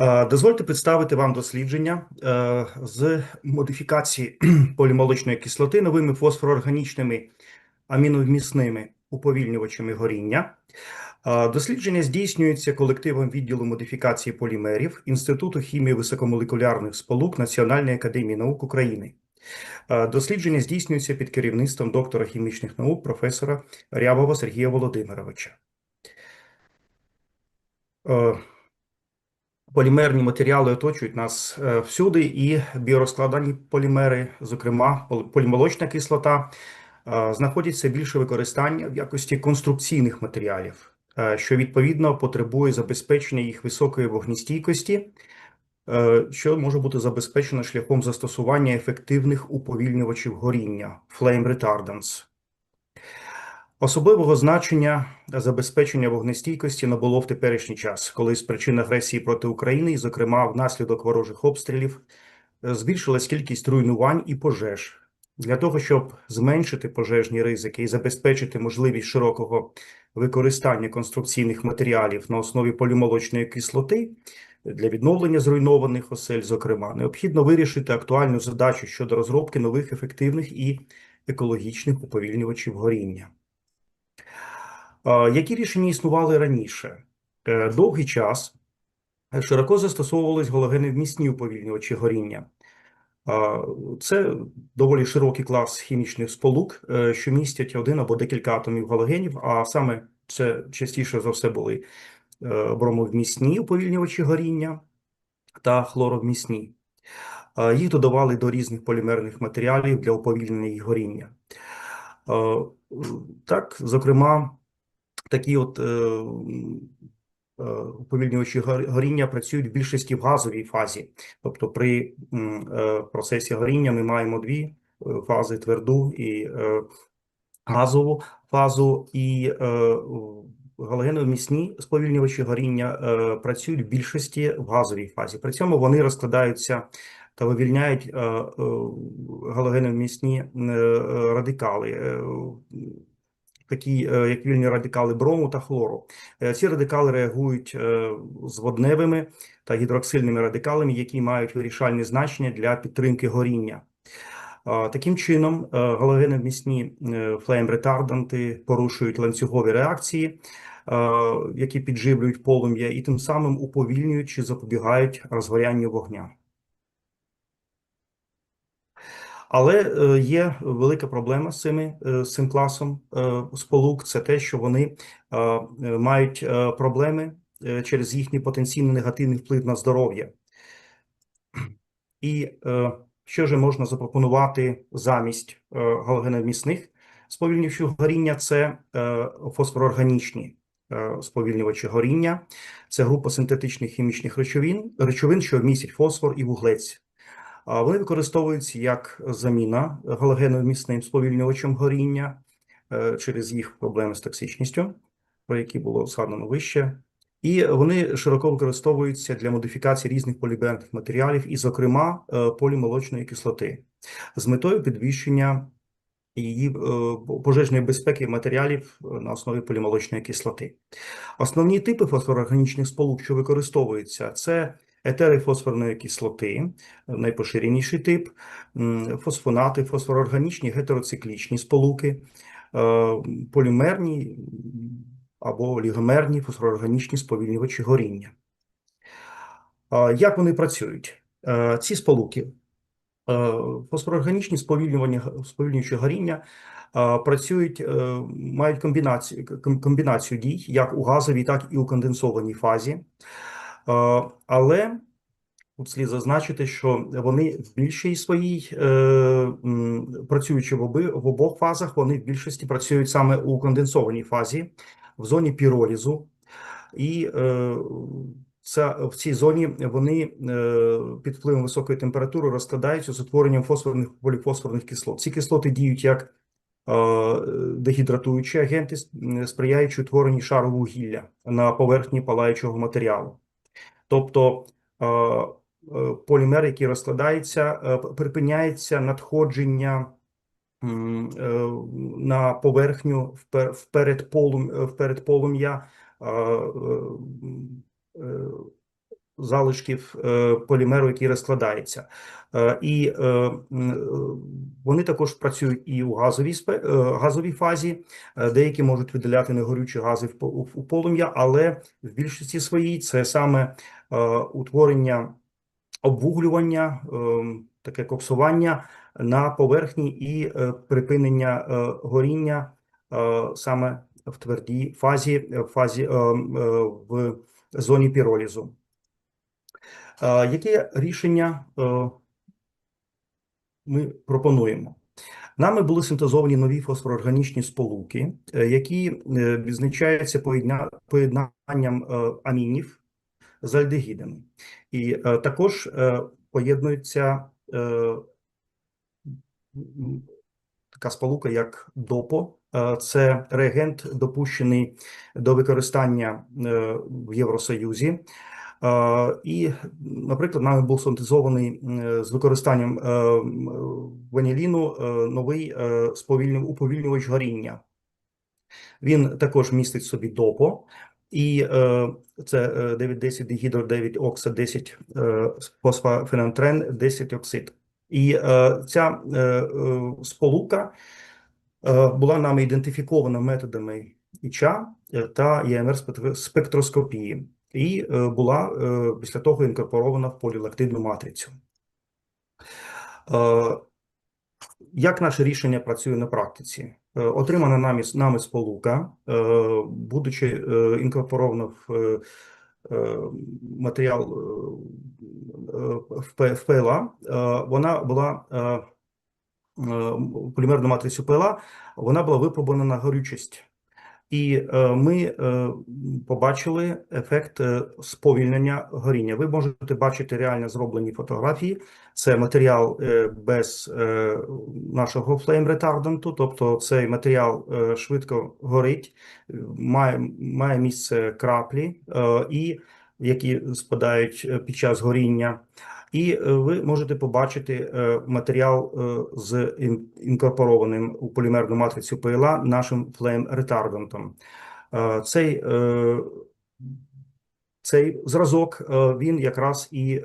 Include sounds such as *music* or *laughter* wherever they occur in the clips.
Е, Дозвольте представити вам дослідження е, з модифікації *clears throat* полімолочної кислоти новими фосфороорганічними аміновмісними уповільнювачами горіння. Е, Дослідження здійснюється колективом відділу модифікації полімерів Інституту хімії високомолекулярних сполук Національної академії наук України. Дослідження здійснюється під керівництвом доктора хімічних наук професора Рябова Сергія Володимировича. Полімерні матеріали оточують нас е, всюди, і біорозкладені полімери, зокрема полімолочна кислота, е, знаходять все більше використання в якості конструкційних матеріалів, е, що відповідно потребує забезпечення їх високої вогнестійкості, е, що може бути забезпечено шляхом застосування ефективних уповільнювачів горіння flame retardants. Особливого значення забезпечення вогнестійкості набуло в теперішній час, коли з причин агресії проти України, і, зокрема, внаслідок ворожих обстрілів, збільшилась кількість руйнувань і пожеж. Для того, щоб зменшити пожежні ризики і забезпечити можливість широкого використання конструкційних матеріалів на основі полімолочної кислоти для відновлення зруйнованих осель, зокрема, необхідно вирішити актуальну задачу щодо розробки нових ефективних і екологічних уповільнювачів горіння. Які рішення існували раніше? Е, Довгий час широко застосовувались галогеновмісні уповільнювачі горіння. Це доволі широкий клас хімічних сполук, е, що містять один або декілька атомів галогенів, а саме це частіше за все були е, бромовмісні уповільнювачі горіння та хлоровмісні. Їх додавали до різних полімерних матеріалів для уповільнення їх горіння. Так, зокрема, такі от е, е, уповільнювачі горіння працюють в більшості в газовій фазі. Тобто при е, процесі горіння ми маємо дві е, фази: тверду і газову фазу, і е, в- сповільнювачі горіння працюють в більшості в газовій фазі. При цьому вони розкладаються та вивільняють галогеновмісні радикали. Такі е, як вільні радикали брому та хлору. Е, Ці радикали реагують е, з водневими та гідроксильними радикалами, які мають вирішальне значення для підтримки горіння. Таким чином, галогеновмісні флейм-ретарданти порушують ланцюгові реакції, які підживлюють полум'я, і тим самим уповільнюють чи запобігають розгорянню вогня. Але е, є велика проблема з цими е, з цим класом е, сполук. Це те, що вони мають проблеми через їхній потенційно негативний вплив на здоров'я. І що ж можна запропонувати замість галогеновмісних сповільнювачів горіння? Це фосфороорганічні е, сповільнювачі горіння. Це група синтетичних хімічних речовин, речовин, що містять фосфор і вуглець. Вони використовуються як заміна галогеновмісним сповільнювачем горіння е, через їх проблеми з токсичністю, про які було згадано вище. І вони широко використовуються для модифікації різних полімерних матеріалів, і, зокрема, е, полімолочної кислоти, з метою підвищення її е, пожежної безпеки матеріалів на основі полімолочної кислоти. Основні типи фосфороорганічних сполук, що використовуються, це етери фосфорної кислоти, найпоширеніший тип, фосфонати, фосфороорганічні гетероциклічні сполуки, е, полімерні або олігомерні фосфороорганічні сповільнювачі горіння. Як вони працюють? Е, Ці сполуки, е, фосфороорганічні сповільнювання, сповільнювачі горіння працюють, мають комбінацію, комбінацію дій як у газовій, так і у конденсованій фазі. Але Тут слід зазначити, що вони в більшій своїй, е, працюючи в, в обох фазах, вони в більшості працюють саме у конденсованій фазі, в зоні піролізу. І це, в цій зоні вони е, під впливом високої температури розкладаються з утворенням фосфорних поліфосфорних кислот. Ці кислоти діють як е, дегідратуючі агенти, сприяючи утворенню шару вугілля на поверхні палаючого матеріалу. Тобто е, е, полімер, який розкладається, е, припиняється надходження на поверхню впер- вперед полум, вперед полум'я залишків е, полімеру, який розкладається. Е, І е, вони також працюють і у газовій, газовій фазі. Деякі можуть виділяти негорючі гази у полум'я, але в більшості своїй це саме утворення обвуглювання, таке коксування на поверхні і припинення горіння саме в твердій фазі, фазі в зоні піролізу. Яке рішення е, ми пропонуємо? Нами були синтезовані нові фосфорорганічні сполуки, е, які е, відзначаються поєднанням амінів з альдегідами. І також поєднується така сполука, як ДОПО. Це реагент, допущений до використання в Євросоюзі. Е, І, наприклад, нами був синтезований е, з використанням е, ваніліну е, новий е, уповільнювач горіння. Він також містить в собі допо, і е, це е, 9-10 дигідро 9 окса 10 е, фосфофенантрен 10 оксид. І е, ця е, е, сполука е, була нами ідентифікована методами ІЧА е, та ЄМР спектр- спектроскопії, і е, була е, після того інкорпорована в полілактидну матрицю. Е, як наше рішення працює на практиці? Отримана нами, нами сполука, будучи інкорпорована в матеріал в ПЛА, вона була полімерну матрицю ПЛА, вона була випробувана на горючість. І е, ми е, побачили ефект е, сповільнення горіння. Ви можете бачити реально зроблені фотографії. Це матеріал без нашого флейм ретарданту, тобто цей матеріал швидко горить, має, має місце краплі, і які спадають під час горіння. І е, ви можете побачити е, матеріал е, з інкорпорованим у полімерну матрицю ПЛА нашим флейм ретардантом. Е, Цей, цей зразок він якраз і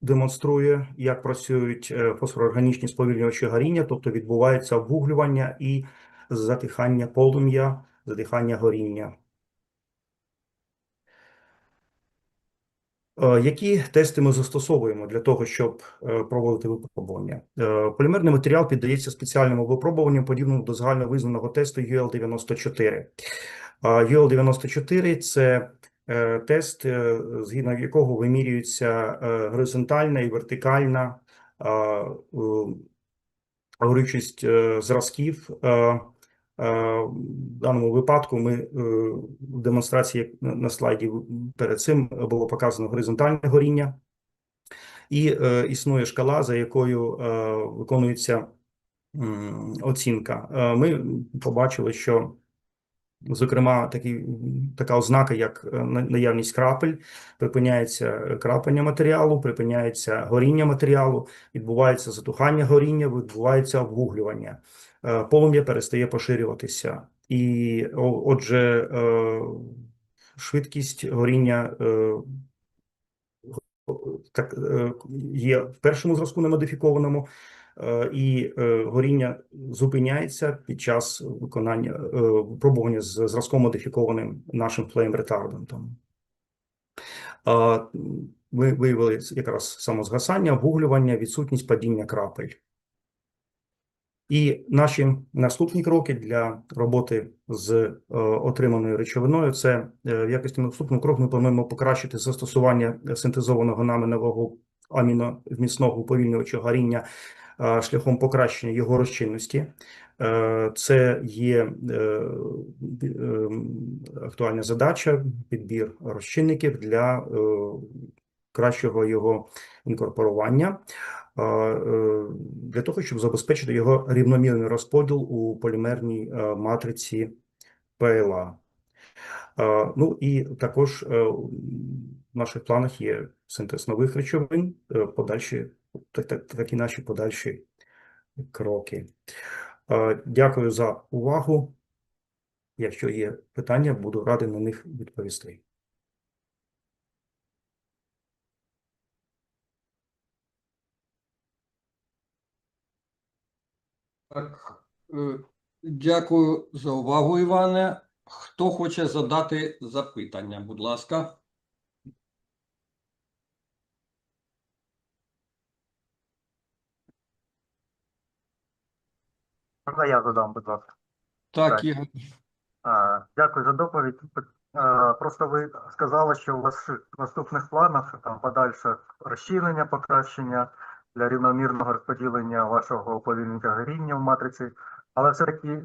демонструє, як працюють фосфорорганічні сповільнювачі горіння, тобто відбувається обвуглювання і затихання полум'я, затихання горіння. Які тести ми застосовуємо для того, щоб е, проводити випробування? Е, Полімерний матеріал піддається спеціальному випробуванню, подібному до загальновизнаного тесту UL94. UL94 – це е, тест, е, згідно якого вимірюється е, горизонтальна і вертикальна е, е, горючість е, зразків. Е, В даному випадку ми е, в демонстрації на- слайді перед цим було показано горизонтальне горіння, і е, існує шкала, за якою виконується оцінка. Ми побачили, що Зокрема, такі, така ознака, як на- наявність крапель, припиняється крапання матеріалу, припиняється горіння матеріалу, відбувається затухання горіння, відбувається обвуглювання. Е, Полум'я перестає поширюватися. І, отже, е, швидкість горіння е, так, є в першому зразку немодифікованому, і горіння зупиняється під час виконання випробування з зразком модифікованим нашим флейм ретардантом. Ми виявили якраз самозгасання, обуглювання, відсутність падіння крапель. І наші наступні кроки для роботи з е, отриманою речовиною це е, в якості наступного кроку ми плануємо покращити застосування синтезованого нами нового аміновмісного уповільнювача горіння е, шляхом покращення його розчинності. Це є е, е, актуальна задача, підбір розчинників для кращого його інкорпорування е, для того, щоб забезпечити його рівномірний розподіл у полімерній е, матриці ПЛА. Ну і також е, в наших планах є синтез нових речовин, подальші так- так- такі наші подальші кроки. Дякую за увагу. Якщо є питання, буду радий на них відповісти. Так, е, дякую за увагу, Іване. Хто хоче задати запитання, будь ласка. Можна я задам, будь ласка. Так. А, Дякую за доповідь. А, Просто ви сказали, що у вас в наступних планах там подальше розчинення, покращення для рівномірного розподілення вашого уповільнення горіння в матриці. Але все-таки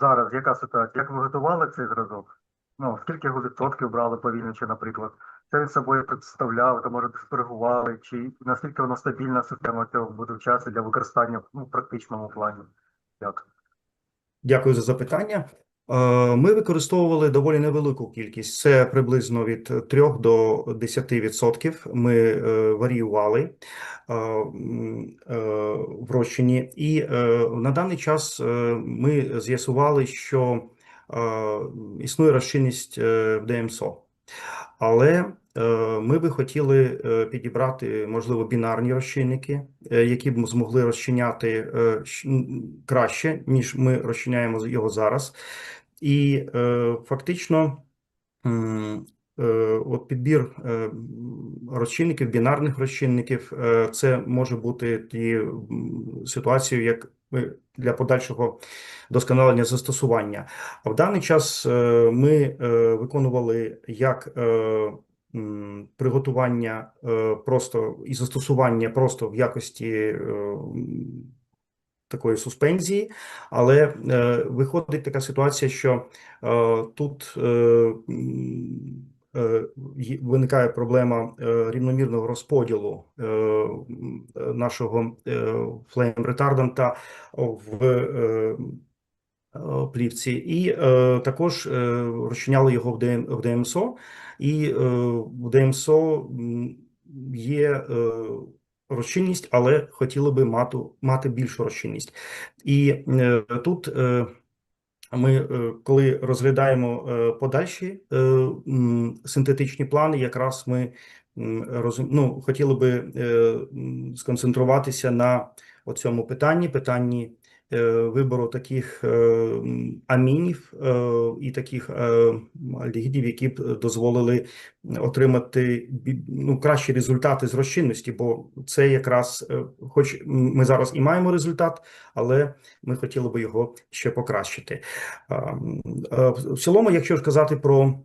зараз яка ситуація? Як ви готували цей зразок? Ну, скільки ви відсотків брали повільниче, наприклад? Що він собою представляв, то може спригували, чи наскільки воно стабільна система цього буде в часі для використання ну, в практичному плані? Дякую. Дякую за запитання. Е, Ми використовували доволі невелику кількість, це приблизно від 3 до 10% ми е, варіювали е, в розчині. І на даний час ми з'ясували, що існує розчинність в ДМСО. Але е, ми би хотіли е, підібрати, можливо, бінарні розчинники, е, які б змогли розчиняти краще, ніж ми розчиняємо його зараз. І фактично, от підбір розчинників, бінарних розчинників, це може бути м, ситуацією, як для подальшого досконалення застосування. А в даний час е, ми е, виконували як е, приготування просто і застосування просто в якості такої суспензії, але виходить така ситуація, що тут виникає проблема е, рівномірного розподілу е, нашого флейм ретарданта в е, е, плівці, і е, також е, розчиняли його в, ДМ, в ДМСО, і е, в ДМСО є е, розчинність, але хотіли би мати, мати більшу розчинність. І е, тут е, ми, е, коли розглядаємо е, подальші е, синтетичні плани, якраз ми ну, хотіли би сконцентруватися на оцьому питанні, питанні вибору таких е, амінів е, і таких е, альдегідів, які б дозволили отримати ну, кращі результати з розчинності, бо це якраз, е, хоч ми зараз і маємо результат, але ми хотіли би його ще покращити. Е, в цілому, якщо ж казати про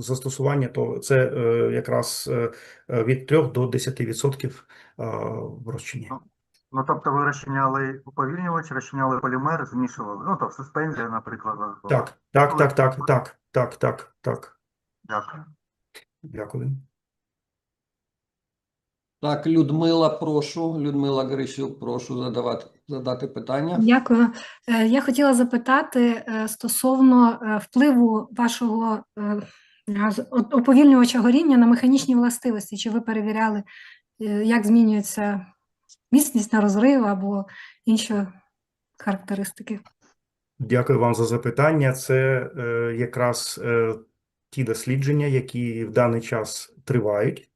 застосування, то це е, якраз е, е, від 3 до 10% е, в розчині. Ну, тобто ви розчиняли уповільнювач, розчиняли полімер, змішували. Ну, тобто суспензія, наприклад. Так, так, так, так, так, так, так, так. Дякую. Дякую. Так, Людмила, прошу. Людмила Грищук, прошу задавати, задати питання. Дякую. Е, Я хотіла запитати е, стосовно е, впливу вашого оповільнювача горіння на механічні властивості. Чи ви перевіряли, як змінюється міцність на розрив або інші характеристики? Дякую вам за запитання. Це е, якраз е, ті дослідження, які в даний час тривають.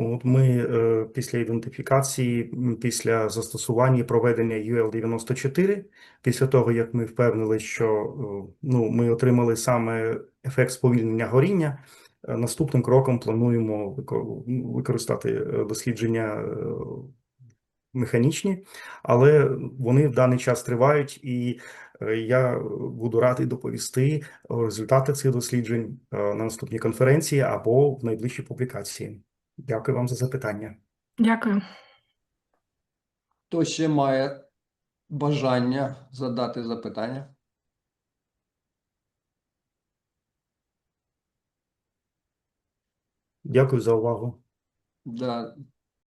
От ми е, після ідентифікації, після застосування проведення UL94, після того, як ми впевнили, що е, ну, ми отримали саме ефект сповільнення горіння, е, наступним кроком плануємо використати дослідження механічні, але вони в даний час тривають, і я буду радий доповісти результати цих досліджень на наступній конференції або в найближчій публікації. Дякую вам за запитання. Дякую. Хто ще має бажання задати запитання? Дякую за увагу. Да,